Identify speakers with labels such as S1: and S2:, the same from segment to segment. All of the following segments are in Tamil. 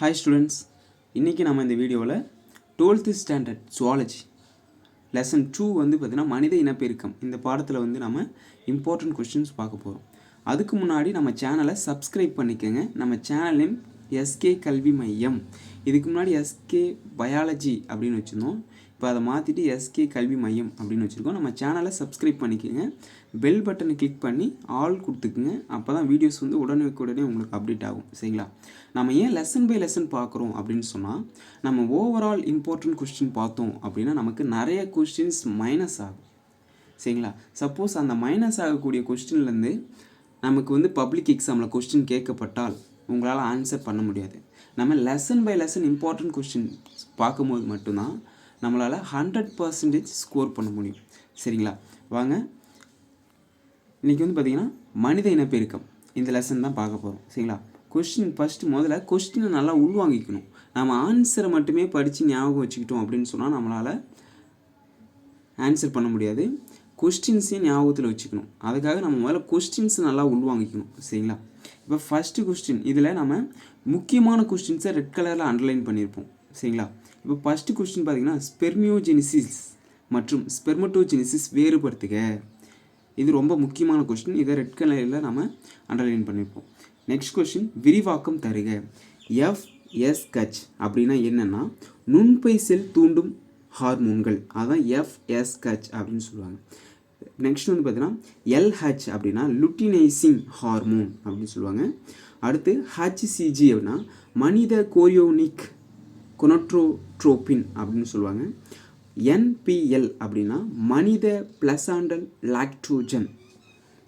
S1: ஹாய் ஸ்டூடெண்ட்ஸ் இன்றைக்கி நம்ம இந்த வீடியோவில் twelfth standard zoology lesson two வந்து பார்த்திங்கன்னா மனித இனப்பெருக்கம். இந்த பாடத்தில் வந்து நம்ம இம்பார்ட்டண்ட் கொஸ்டின்ஸ் பார்க்க போகிறோம் அதுக்கு முன்னாடி நம்ம சேனலை சப்ஸ்கிரைப் பண்ணிக்கோங்க. நம்ம சேனல் நேம் எஸ்கே கல்வி மையம். இதுக்கு முன்னாடி எஸ்கே பயாலஜி அப்படின்னு வச்சுருந்தோம். இப்போ அதை மாற்றிட்டு எஸ்கே கல்வி மையம் அப்படின்னு வச்சுருக்கோம். நம்ம சேனலை சப்ஸ்கிரைப் பண்ணிக்கோங்க. பெல் பட்டனை கிளிக் பண்ணி ஆல் கொடுத்துக்குங்க. அப்போ தான் வீடியோஸ் வந்து உடனே உடனே உங்களுக்கு அப்டேட் ஆகும். சரிங்களா? நம்ம ஏன் லெசன் பை லெசன் பார்க்குறோம் அப்படின்னு சொன்னால் நம்ம ஓவரால் இம்பார்ட்டன்ட் கொஸ்டின் பார்த்தோம் அப்படின்னா நமக்கு நிறைய கொஸ்டின்ஸ் மைனஸ் ஆகும். சரிங்களா? சப்போஸ் அந்த மைனஸ் ஆகக்கூடிய கொஸ்டின்லேருந்து நமக்கு வந்து பப்ளிக் எக்ஸாமில் கொஸ்டின் கேட்கப்பட்டால் உங்களால் ஆன்சர் பண்ண முடியாது. நம்ம lesson by lesson important question பார்க்கும்போது மட்டும்தான் நம்மளால் ஹண்ட்ரட் பர்சன்டேஜ் ஸ்கோர் பண்ண முடியும். சரிங்களா? வாங்க. இன்றைக்கி வந்து பார்த்திங்கன்னா மனித இனப்பெருக்கம். இந்த லெசன் தான் பார்க்க போகிறோம் சரிங்களா? கொஸ்டின் ஃபஸ்ட்டு முதல்ல கொஸ்டினை நல்லா உள்வாங்கிக்கணும். நம்ம ஆன்சரை மட்டுமே படித்து ஞாபகம் வச்சுக்கிட்டோம் அப்படின்னு சொன்னால் நம்மளால் ஆன்சர் பண்ண முடியாது. கொஸ்டின்ஸையும் ஞாபகத்தில் வச்சுக்கணும். அதுக்காக நம்ம முதல்ல கொஸ்டின்ஸ் நல்லா உள்வாங்கிக்கணும். சரிங்களா? இப்போ ஃபஸ்ட்டு கொஸ்டின் இதில் நம்ம முக்கியமான கொஸ்டின்ஸை ரெட் கலரில் அண்டர்லைன் பண்ணியிருப்போம் சரிங்களா? இப்போ ஃபஸ்ட்டு கொஸ்டின் பார்த்தீங்கன்னா ஸ்பெர்மியோஜெனிசிஸ் மற்றும் ஸ்பெர்மட்டோஜெனிசிஸ் வேறுபடுத்துக. இது ரொம்ப முக்கியமான கொஸ்டின் இதை ரெட் கலரில் நம்ம அண்டர்லைன் பண்ணியிருப்போம் நெக்ஸ்ட் கொஸ்டின் விரிவாக்கம் தருக. எஃப் எஸ் கச் அப்படின்னா என்னென்னா நுண்பை செல் தூண்டும் ஹார்மோன்கள் அதான் எஃப்எஸ் கச் அப்படின்னு சொல்லுவாங்க. நெக்ஸ்ட் வந்து பார்த்தீங்கன்னா எல்ஹெச் அப்படின்னா லுட்டினைசிங் ஹார்மோன் அப்படின்னு சொல்லுவாங்க. அடுத்து ஹச்சிசிஜி அப்படின்னா மனித கோரியோனிக் கொனட்ரோட்ரோபின் அப்படின்னு சொல்லுவாங்க. என்பிஎல் அப்படின்னா மனித பிளசாண்டல் லாக்ட்ரோஜன்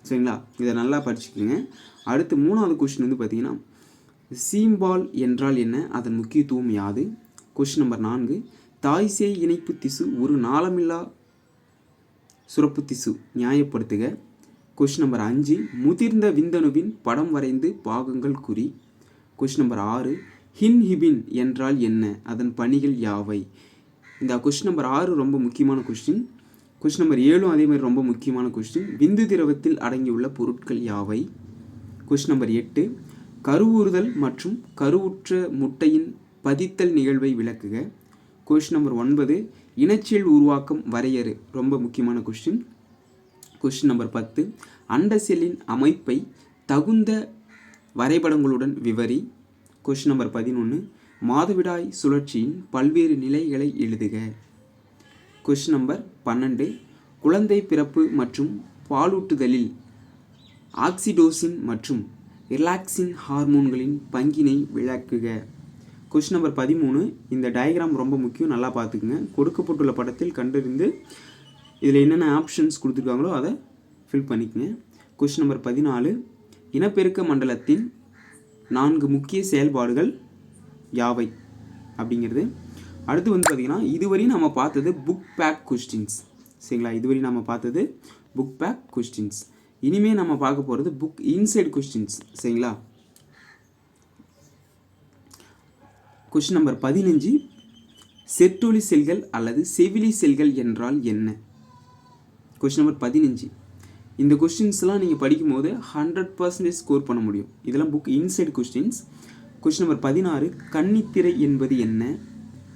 S1: சரிங்களா? இதை நல்லா படிச்சுக்கோங்க. அடுத்து மூணாவது கொஷின் வந்து பார்த்தீங்கன்னா சீம்பால் என்றால் என்ன? அதன் முக்கியத்துவம் யாது? கொஷின் நம்பர் நான்கு தாய்சேய் இணைப்பு திசு ஒரு நாளமில்லா சுரப்பு திசு. நியாயப்படுத்துக. கொஷின் நம்பர் அஞ்சு முதிர்ந்த விந்தணுவின் படம் வரைந்து பாகங்கள் குறி. கொஷின் நம்பர் ஆறு ஹின்ஹிபின் என்றால் என்ன? அதன் பணிகள் யாவை? இந்த கொஸ்டின் நம்பர் ஆறு ரொம்ப முக்கியமான கொஸ்டின் கொஸ்டின் நம்பர் ஏழும் அதே மாதிரி ரொம்ப முக்கியமான கொஸ்டின் விந்து திரவத்தில் அடங்கியுள்ள பொருட்கள் யாவை? கொஸ்டின் நம்பர் எட்டு. கருவுறுதல் மற்றும் கருவுற்ற முட்டையின் பதித்தல் நிகழ்வை விளக்குக. கொஷின் நம்பர் ஒன்பது. இனச்செல் உருவாக்கம் வரையறு. ரொம்ப முக்கியமான கொஸ்டின் கொஸ்டின் நம்பர் பத்து. அண்ட செல்லின் அமைப்பை தகுந்த வரைபடங்களுடன் விவரி. கொஷின் நம்பர் பதினொன்று மாதவிடாய் சுழற்சியின் பல்வேறு நிலைகளை எழுதுக. கொஷின் நம்பர் பன்னெண்டு. குழந்தை பிறப்பு மற்றும் பாலூட்டுதலில் ஆக்சிடோசின் மற்றும் ரிலாக்ஸின் ஹார்மோன்களின் பங்கினை விளக்குக. கொஷின் நம்பர் பதிமூணு. இந்த டயக்ராம் ரொம்ப முக்கியம். நல்லா பார்த்துக்குங்க. கொடுக்கப்பட்டுள்ள படத்தில் கண்டறிந்து இதில் என்னென்ன ஆப்ஷன்ஸ் கொடுத்துருக்காங்களோ அதை ஃபில் பண்ணிக்கங்க. கொஷின் நம்பர் பதினாலு. இனப்பெருக்க மண்டலத்தின் நான்கு முக்கிய செயல்பாடுகள் யாவை அப்படிங்கிறது. அடுத்து வந்து பார்த்திங்கன்னா இதுவரையும் நம்ம பார்த்தது புக் பேக் கொஸ்டின்ஸ் சரிங்களா? இதுவரையும் நம்ம பார்த்தது புக் பேக் கொஸ்டின்ஸ் இனிமேல் நம்ம பார்க்க போகிறது புக் இன்சைட் கொஸ்டின்ஸ் சரிங்களா? கொஸ்டின் நம்பர் பதினஞ்சு. செட்டொலி செல்கள் அல்லது செவிலி செல்கள் என்றால் என்ன? கொஸ்டின் நம்பர் பதினஞ்சு. இந்த கொஸ்டின்ஸ்லாம் நீங்கள் படிக்கும்போது ஹண்ட்ரட் பர்சன்டேஜ் ஸ்கோர் பண்ண முடியும். இதெல்லாம் book inside questions question number பதினாறு கன்னித்திரை என்பது என்ன?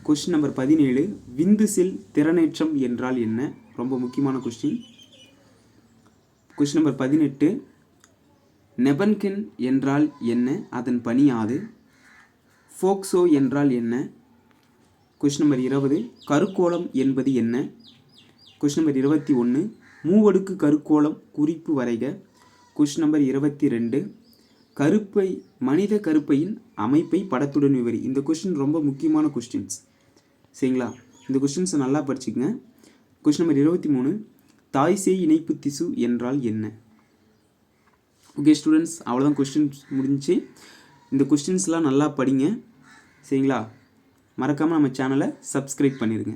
S1: கொஸ்டின் நம்பர் பதினேழு விந்து செல் திறனேற்றம் என்றால் என்ன? ரொம்ப முக்கியமான கொஸ்டின் கொஸ்டின் நம்பர் பதினெட்டு நெபன்கின் என்றால் என்ன? அதன் பணியாது ஃபோக்ஸோ என்றால் என்ன? கொஸ்டின் நம்பர் இருபது கருக்கோளம் என்பது என்ன? கொஸ்டின் நம்பர் இருபத்தி ஒன்று மூவடுக்கு கருக்கோளம் குறிப்பு வரைக. கொஷ் நம்பர் இருபத்தி ரெண்டு கருப்பை மனித கருப்பையின் அமைப்பை படத்துடன் விவரி. இந்த கொஸ்டின் ரொம்ப முக்கியமான கொஸ்டின்ஸ் சரிங்களா? இந்த கொஸ்டின்ஸை நல்லா படிச்சுக்கங்க. கொஸ்டின் நம்பர் இருபத்தி மூணு தாய்சேய் இணைப்பு திசு என்றால் என்ன? ஓகே ஸ்டூடெண்ட்ஸ் அவ்வளோதான் கொஸ்டின்ஸ் முடிஞ்சு. இந்த கொஸ்டின்ஸ்லாம் நல்லா படிங்க. சரிங்களா? மறக்காமல் நம்ம சேனலை சப்ஸ்கிரைப் பண்ணிடுங்க.